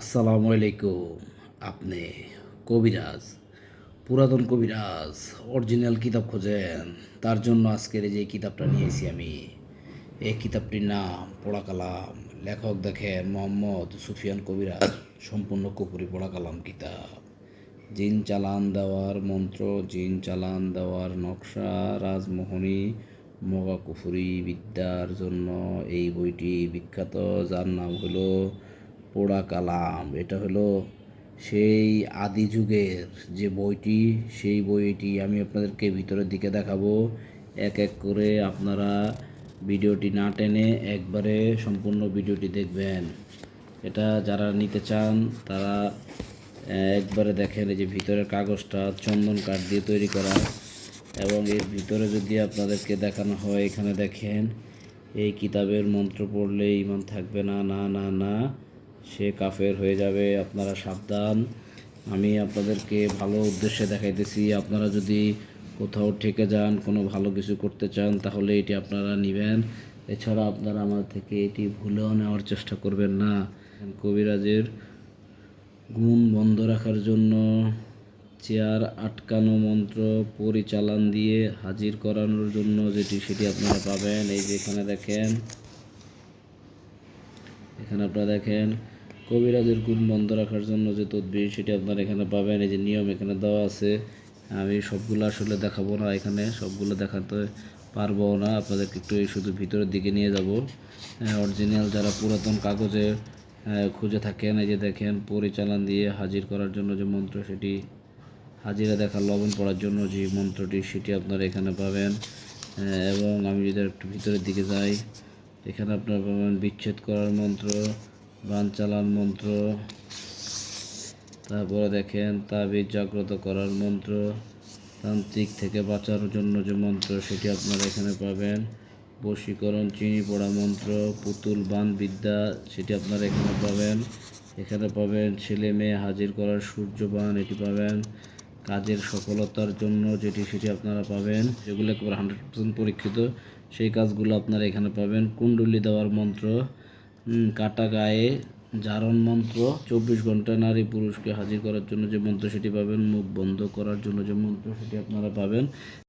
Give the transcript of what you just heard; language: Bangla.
আসসালামু আলাইকুম। আপনি কবিরাজ, পুরাতন কবিরাজ, অরিজিনাল কিতাব খোঁজেন। তার জন্য আজকের যে কিতাবটা নিয়েছি আমি, এই কিতাবটির নাম পড়া কালাম। লেখক দেখেন মোহাম্মদ সুফিয়ান কবিরাজ, সম্পূর্ণ কুপুরি পড়া কালাম কিতাব। জিন চালান দেওয়ার মন্ত্র, জিন চালান দেওয়ার নকশা, রাজমোহনী, মগা কুফুরি বিদ্যার জন্য এই বইটি বিখ্যাত। যার নাম হলো পোড়া কালাম। এটা হলো সেই আদি যুগের যে বইটি, সেই বইটি আমি আপনাদেরকে ভিতরের দিকে দেখাবো। এক এক করে আপনারা ভিডিওটি না টেনে একবারে সম্পূর্ণ ভিডিওটি দেখবেন। এটা যারা নিতে চান, তারা একবারে দেখেন এই যে ভিতরের কাগজটা, চন্দন কাঠ দিয়ে তৈরি করা। এবং এর ভিতরে যদি আপনাদেরকে দেখানো হয়, এখানে দেখেন, এই কিতাবের মন্ত্র পড়লে ইমান থাকবে না না না না। সে কাফের হয়ে যাবে, আপনারা সাবধান। আমি আপনাদেরকে ভালো উদ্দেশ্যে দেখাইতেছি, আপনারা যদি কোথাও ঠেকে যান, কোনো ভালো কিছু করতে চান, তাহলে এটি আপনারা নেবেন। এছাড়া আপনারা আমার থেকে এটি ভুলেও নেওয়ার চেষ্টা করবেন না। কবিরাজের গুণ বন্ধ রাখার জন্য চেয়ার আটকানো মন্ত্র পরিচালন দিয়ে হাজির করানোর জন্য যেটি সেটি আপনারা পাবেন। এই যে এখানে দেখেন, এখানে আপনারা দেখেন কবিরাজের গুণ বন্ধ রাখার জন্য যে তদবির সেটি আপনারা এখানে পাবেন, এই যে নিয়ম এখানে দেওয়া আছে। আমি সবগুলো আসলে দেখাবো না এখানে, সবগুলো দেখাতে পারব না। আপনাদেরকে একটু এই শুধু ভিতরের দিকে নিয়ে যাব। অরিজিনাল যারা পুরাতন কাগজে খুঁজে থাকেন, এই যে দেখেন, পরিচালন দিয়ে হাজির করার জন্য যে মন্ত্র সেটি হাজিরা দেখা, লবণ পড়ার জন্য যে মন্ত্রটি সেটি আপনারা এখানে পাবেন। এবং আমি যদি একটু ভিতরের দিকে যাই, এখানে আপনারা পাবেন বিচ্ছেদ করার মন্ত্র বান চালান মন্ত্র। তারপরে দেখেন, তাবিজ জাগ্রত করার মন্ত্র। তান্ত্রিক থেকে বাঁচার জন্য যে মন্ত্র, সেটি আপনারা এখানে পাবেন। বশীকরণ, চিনি পড়া মন্ত্র, পুতুল বান বিদ্যা সেটি আপনারা এখানে পাবেন। এখানে পাবেন ছেলে মেয়ে হাজির করার সূর্যবান, এটি পাবেন। কাজের সফলতার জন্য যেটি, সেটি আপনারা পাবেন। যেগুলো একেবারে হান্ড্রেড পার্সেন্ট পরীক্ষিত, সেই কাজগুলো আপনারা এখানে পাবেন। কুণ্ডলি দেওয়ার মন্ত্র। কাটা গায়ে জারণ মন্ত্র, চব্বিশ ঘণ্টা নারী পুরুষকে হাজির করার জন্য যে মন্ত্র সেটি পাবেন, মুখ বন্ধ করার জন্য যে মন্ত্র সেটি আপনারা পাবেন।